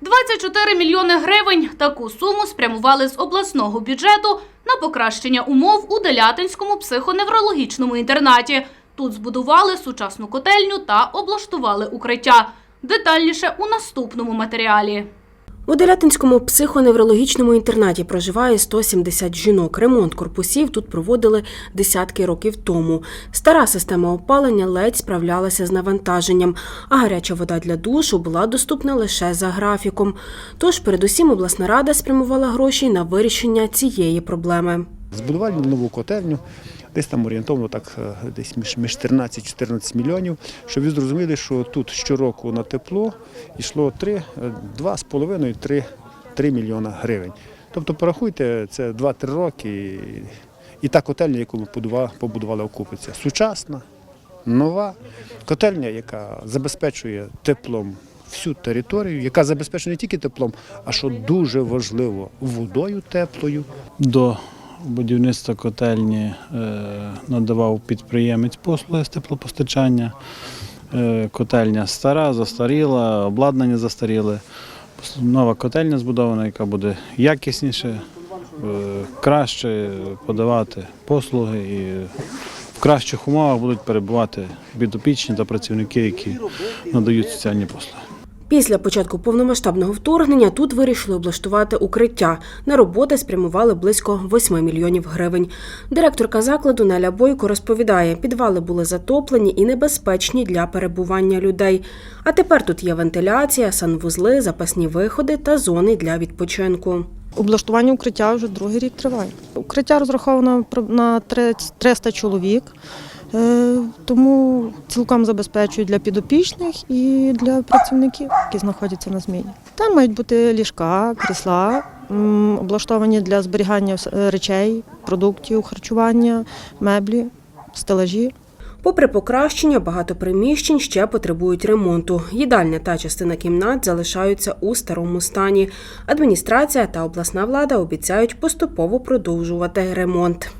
24 мільйони гривень. Таку суму спрямували з обласного бюджету на покращення умов у Делятинському психоневрологічному інтернаті. Тут збудували сучасну котельню та облаштували укриття. Детальніше у наступному матеріалі. У Делятинському психоневрологічному інтернаті проживає 170 жінок. Ремонт корпусів тут проводили десятки років тому. Стара система опалення ледь справлялася з навантаженням, а гаряча вода для душу була доступна лише за графіком. Тож, передусім, обласна рада спрямувала гроші на вирішення цієї проблеми. Збудували нову котельню, десь там орієнтовно так е, десь між, між 13-14 мільйонів, щоб ви зрозуміли, що тут щороку на тепло йшло 3, е, 2,5-3 3 мільйона гривень. Тобто порахуйте, це 2-3 роки і, та котельня, яку ми побудували, окупиться. Сучасна, нова котельня, яка забезпечує теплом всю територію, яка забезпечує не тільки теплом, а що дуже важливо, водою теплою. До будівництва котельні е, надавав підприємець послуги з теплопостачання. Е, Котельня стара, застаріла, обладнання застаріле. Нова котельня збудована, яка буде якісніше, е, краще подавати послуги і в кращих умовах будуть перебувати підопічні та працівники, які надають соціальні послуги. Після початку повномасштабного вторгнення тут вирішили облаштувати укриття. На роботи спрямували близько 8 мільйонів гривень. Директорка закладу Неля Бойко розповідає, підвали були затоплені і небезпечні для перебування людей. А тепер тут є вентиляція, санвузли, запасні виходи та зони для відпочинку. Облаштування укриття вже другий рік триває. Укриття розраховано на 30 300 чоловік, тому цілком забезпечують для підопічних і для працівників, які знаходяться на зміні. Там мають бути ліжка, крісла, облаштовані для зберігання е, речей, продуктів, харчування, меблі, стелажі. Попри покращення, багато приміщень ще потребують ремонту. Їдальня та частина кімнат залишаються у старому стані. Адміністрація та обласна влада обіцяють поступово продовжувати ремонт.